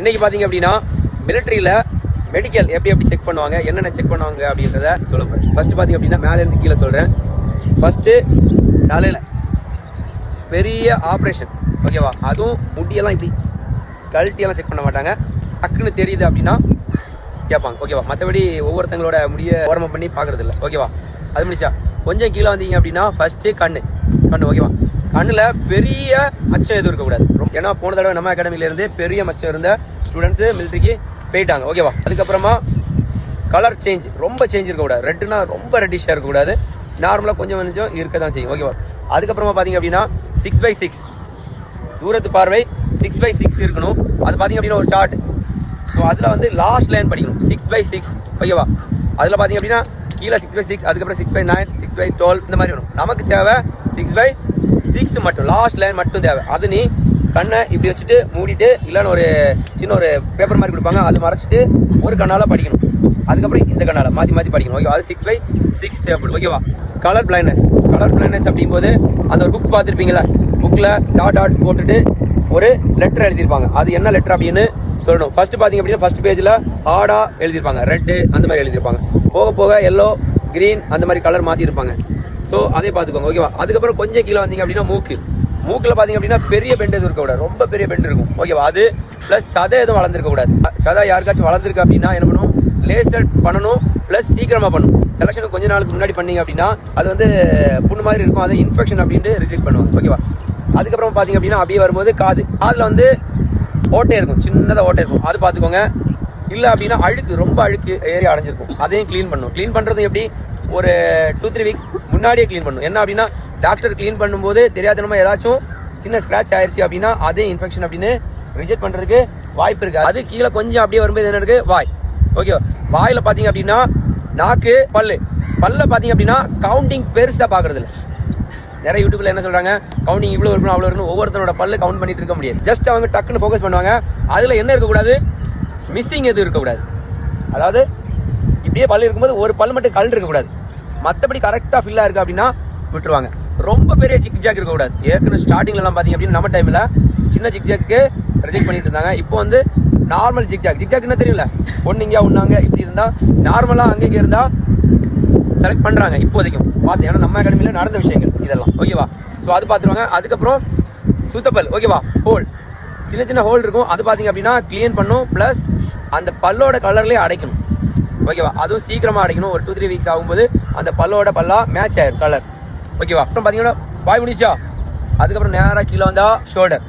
இன்னைக்கு பார்த்தீங்க அப்படின்னா மிலிட்ரியில் மெடிக்கல் எப்படி எப்படி செக் பண்ணுவாங்க என்னென்ன செக் பண்ணுவாங்க அப்படின்றத சொல்ல போகிறேன் ஃபஸ்ட்டு பார்த்தீங்க அப்படின்னா மேலேருந்து கீழே சொல்கிறேன் ஃபஸ்ட்டு தலையில் பெரிய ஆப்ரேஷன் ஓகேவா அதுவும் முடியெல்லாம் இப்படி கழட்டியெல்லாம் செக் பண்ண மாட்டாங்க. டக்குன்னு தெரியுது அப்படின்னா கேட்பாங்க ஓகேவா மற்றபடி ஒவ்வொருத்தங்களோட முடிய ஓரமாக பண்ணி பார்க்கறது இல்லை ஓகேவா அது முடிச்சா கொஞ்சம் கீழே வந்தீங்க அப்படின்னா ஃபர்ஸ்ட்டு கண்ணு கண்ணு ஓகேவா கண்ணில் பெரிய மச்சம் எதுவும் இருக்கக்கூடாது ரொம்ப- ஏன்னா போன தடவை நம்ம அகாடமிலேருந்தே பெரிய மச்சம் இருந்த ஸ்டூடெண்ட்ஸு மிலிட்ரிக்கு போயிட்டாங்க. ஓகேவா அதுக்கப்புறமா கலர் சேஞ்ச் ரொம்ப சேஞ்ச் இருக்கக்கூடாது ரெட்டுனா ரொம்ப ரெட்டிஷாக இருக்கக்கூடாது நார்மலாக கொஞ்சம் கொஞ்சம் இருக்க தான் செய்யும். ஓகேவா அதுக்கப்புறமா பார்த்தீங்க அப்படின்னா சிக்ஸ் பை சிக்ஸ் தூரத்து பார்வை சிக்ஸ் பை சிக்ஸ் இருக்கணும். அது பார்த்தீங்க அப்படின்னா ஒரு ஷார்ட் ஸோ அதில் வந்து லாஸ்ட் லைன் படிக்கணும். சிக்ஸ் பை சிக்ஸ் ஓகேவா அதில் பார்த்தீங்க அப்படின்னா கீழே சிக்ஸ் பை சிக்ஸ் அதுக்கப்புறம் six by nine six by twelve இந்த மாதிரி வரும். நமக்கு தேவை சிக்ஸ் பை சிக்ஸ் மட்டும் லாஸ்ட் லைன் மட்டும் தேவை. அது நீ கண்ணை இப்படி வச்சுட்டு மூடிட்டு இல்லைன்னு ஒரு சின்ன ஒரு பேப்பர் மாதிரி கொடுப்பாங்க அது மறைச்சிட்டு ஒரு கண்ணால் படிக்கணும். அதுக்கப்புறம் இந்த கண்ணால் மாற்றி மாற்றி படிக்கணும். ஓகேவா அது சிக்ஸ் பை சிக்ஸ் தேவைப்படும் ஓகேவா கலர் பிளைண்ட்னஸ் கலர் பிளைண்ட்னஸ் அப்படிங்கும்போது அந்த ஒரு புக் பார்த்துருப்பீங்களா புக்கில் டாட் டாட் போட்டுட்டு ஒரு லெட்டர் எழுதியிருப்பாங்க. அது என்ன லெட்டர் அப்படின்னு சொல்லணும். ஃபர்ஸ்ட் பார்த்தீங்க அப்படின்னா ஃபர்ஸ்ட் பேஜில் ஹார்டாக எழுதியிருப்பாங்க. ரெட்டு அந்த மாதிரி எழுதியிருப்பாங்க. போக போக எல்லோ கிரீன் அந்த மாதிரி கலர் மாற்றிருப்பாங்க ஸோ அதே பார்த்துக்கோங்க ஓகேவா அதுக்கப்புறம் கொஞ்சம் கீழே வந்தீங்க அப்படின்னா மூக்கு. மூக்கில் பார்த்தீங்க அப்படின்னா பெரிய பெண்டு எதுவும் இருக்கக்கூடாது ரொம்ப பெரிய பெண்டு இருக்கும். ஓகேவா அது ப்ளஸ் சதை எதுவும் வளர்ந்துருக்கக்கூடாது சதை யாருக்காச்சும் வளர்ந்துருக்கு அப்படின்னா என்ன பண்ணும் லேசர் பண்ணணும் ப்ளஸ் சீக்கிரமாக பண்ணும் செலெக்ஷனுக்கு கொஞ்ச நாளுக்கு முன்னாடி பண்ணீங்க அப்படின்னா அது வந்து புண்ணு மாதிரி இருக்கும். அது இன்ஃபெக்ஷன் அப்படின்ட்டு ரிஜெக்ட் பண்ணுவாங்க. ஓகேவா அதுக்கப்புறம் பார்த்தீங்க அப்படின்னா அப்படியே வரும்போது காது. காதில் வந்து ஓட்டை இருக்கும். சின்னதாக ஓட்டை இருக்கும். அது பார்த்துக்கோங்க. இல்லை அப்படின்னா அழுக்கு. ரொம்ப அழுக்கு ஏரியா அடைஞ்சிருக்கும். அதையும் க்ளீன் பண்ணும் க்ளீன் பண்ணுறது எப்படி? ஒரு டூ த்ரீ வீக்ஸ் முன்னாடியே க்ளீன் பண்ணணும் என்ன அப்படின்னா டாக்டர் க்ளீன் பண்ணும்போது தெரியாதனமா ஏதாச்சும் சின்ன ஸ்க்ராட்ச் ஆயிடுச்சு அப்படின்னா அதே இன்ஃபெக்ஷன் அப்படின்னு ரிஜெக்ட் பண்ணுறதுக்கு வாய்ப்பு இருக்குது அது கீழே கொஞ்சம் அப்படியே வரும்போது என்ன இருக்குது வாய். ஓகே வாயில் பார்த்தீங்க அப்படின்னா நாக்கு பல்லு. பல்ல பார்த்தீங்க அப்படின்னா கவுண்டிங் பெருசாக பார்க்குறது இல்லை நிறைய யூடியூப்ல என்ன சொல்றாங்க? கவுண்டிங் இவ்வளோ இருக்கணும் அவ்வளோ இருக்கணும். ஒவ்வொருத்தனோட பல்லு கவுண்ட் பண்ணிட்டு இருக்க முடியாது. ஜஸ்ட் அவங்க டக்குன்னு ஃபோக்கஸ் பண்ணுவாங்க. அதில் என்ன இருக்கக்கூடாது? மிஸ்ஸிங் எதுவும் இருக்கக்கூடாது. அதாவது இப்படியே பல்லு இருக்கும்போது ஒரு பல் மட்டும் கல் இருக்கக்கூடாது. மற்றபடி கரெக்டாக ஃபில்லாக இருக்குது அப்படின்னா விட்டுருவாங்க. ரொம்ப பெரிய ஜிக் ஜாக் இருக்கக்கூடாது. ஏற்கனவே ஸ்டார்டிங்லலாம் பார்த்தீங்க அப்படின்னா நம்ம டைமில் சின்ன ஜிக் ஜாக்கு ரிஜெக்ட் பண்ணிட்டு இருந்தாங்க. இப்போ வந்து normal zig zag zig zag என்ன தெரியல ஒன்று இங்கே ஒன்றாங்க இப்படி இருந்தால் நார்மலாக அங்கே இங்கே இருந்தால் செலக்ட் பண்ணுறாங்க இப்போதைக்கும். பார்த்து ஏன்னா நம்ம அகாடமியில் நடந்த விஷயங்கள் இதெல்லாம். ஓகேவா ஸோ அது பார்த்துருவாங்க அதுக்கப்புறம் சுத்தப்பல். ஓகேவா ஹோல் சின்ன சின்ன ஹோல் இருக்கும். அது பார்த்தீங்க அப்படின்னா க்ளீன் பண்ணும். ப்ளஸ் அந்த பல்லோட கலர்லேயே அடைக்கணும். ஓகேவா அதுவும் சீக்கிரமாக அடைக்கணும். ஒரு டூ த்ரீ வீக்ஸ் ஆகும்போது அந்த பல்லோட பல்லா மேட்ச் ஆயிரும் கலர் ஓகேவா அப்புறம் பார்த்தீங்கன்னா பாய் முடிச்சா அதுக்கப்புறம் நேராக கீழே வந்தால் ஷோல்டர்